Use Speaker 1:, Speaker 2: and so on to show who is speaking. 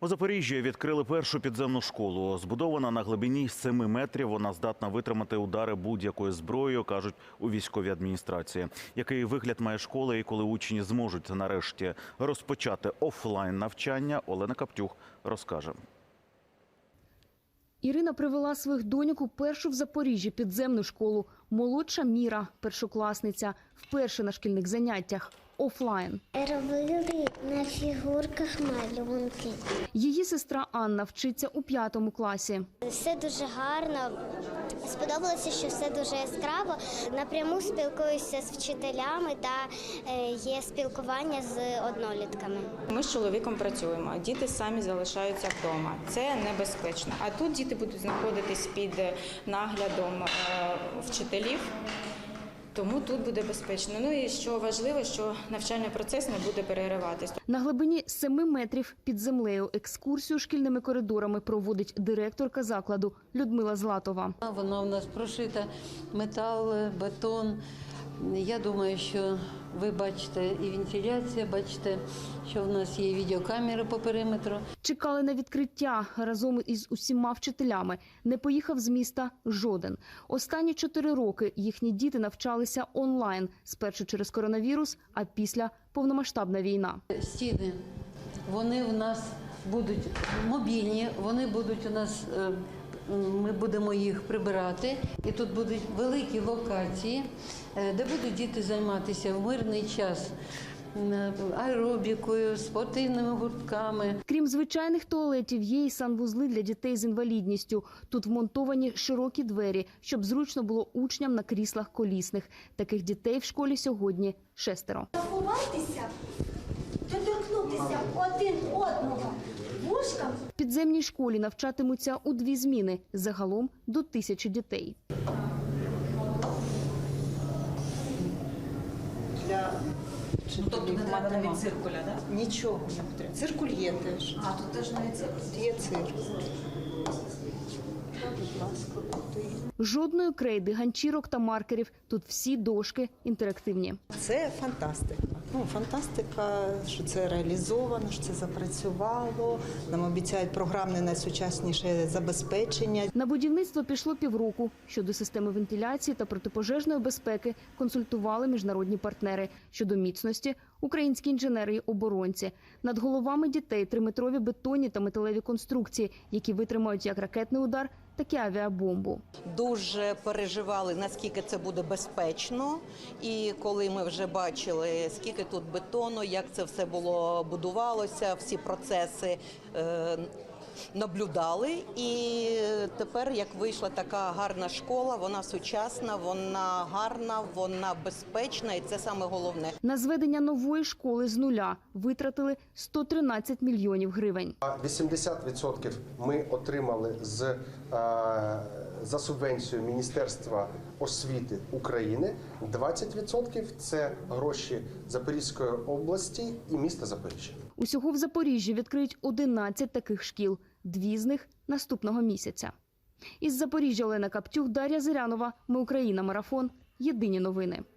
Speaker 1: У Запоріжжі відкрили першу підземну школу. Збудована на глибині 7 метрів. Вона здатна витримати удари будь-якою зброєю, кажуть у військовій адміністрації. Який вигляд має школа і коли учні зможуть нарешті розпочати офлайн навчання, Олена Каптюх розкаже.
Speaker 2: Ірина привела своїх доньок у першу в Запоріжжі підземну школу. Молодша Міра, першокласниця, вперше на шкільних заняттях офлайн.
Speaker 3: Робили на фігурках малюнки.
Speaker 2: Її сестра Анна вчиться у п'ятому класі.
Speaker 3: Все дуже гарно. Сподобалося, що все дуже яскраво. Напряму спілкуюся з вчителями та е, є спілкування з однолітками.
Speaker 4: Ми з чоловіком працюємо, діти самі залишаються вдома. Це небезпечно. А тут діти будуть знаходитись під наглядом е, вчителів. Тому тут буде безпечно. Ну і що важливо, що навчальний процес не буде перериватись.
Speaker 2: На глибині 7 метрів під землею екскурсію шкільними коридорами проводить директорка закладу Людмила Златова.
Speaker 5: Вона у нас прошита метал, бетон. Я думаю, що ви бачите і вентиляція, бачите, що в нас є відеокамери по периметру.
Speaker 2: Чекали на відкриття разом із усіма вчителями. Не поїхав з міста жоден. Останні чотири роки їхні діти навчалися онлайн. Спершу через коронавірус, а після повномасштабна війна.
Speaker 5: Стіни, вони у нас будуть мобільні, вони будуть у нас. Ми будемо їх прибирати, і тут будуть великі локації, е, де будуть діти займатися в мирний час аеробікою, спортивними гуртками.
Speaker 2: Крім звичайних туалетів, є і санвузли для дітей з інвалідністю. Тут вмонтовані широкі двері, щоб зручно було учням на кріслах колісних. Таких дітей в школі сьогодні шестеро.
Speaker 6: ховайтеся, доторкнутися один одного вушкам
Speaker 2: підземній школі навчатимуться у дві зміни, загалом до тисячі дітей.
Speaker 7: для
Speaker 8: Тобто не треба навіть циркуля, да?
Speaker 7: нічого не потрібно. Циркуль є теж.
Speaker 8: А тут теж навіть циркуль.
Speaker 7: Є циркуль. Будь ласка, тут і-
Speaker 2: Жодної крейди, ганчірок та маркерів. Тут всі дошки інтерактивні.
Speaker 7: Це фантастика. Ну, фантастика, що це реалізовано, що це запрацювало. Нам обіцяють програмне найсучасніше забезпечення.
Speaker 2: На будівництво пішло півроку. Щодо системи вентиляції та протипожежної безпеки консультували міжнародні партнери. Щодо міцності українські інженери й оборонці. Над головами дітей триметрові бетонні та металеві конструкції, які витримають як ракетний удар, так і авіабомбу.
Speaker 9: дуже переживали, наскільки це буде безпечно. І коли ми вже бачили, скільки тут бетону, як це все було будувалося, всі процеси. Наблюдали, і тепер, як вийшла така гарна школа, вона сучасна, вона гарна, вона безпечна, і це саме головне.
Speaker 2: На зведення нової школи з нуля витратили 113 мільйонів гривень.
Speaker 10: А 80% ми отримали з е, за субвенцію Міністерства освіти України. 20% – це гроші Запорізької області і міста Запоріжжя.
Speaker 2: Усього в Запоріжжі відкриють 11 таких шкіл. Дві з них наступного місяця. Із Запоріжжя Олена Каптюх, Дар'я Зирянова. Ми Україна. Марафон. Єдині новини.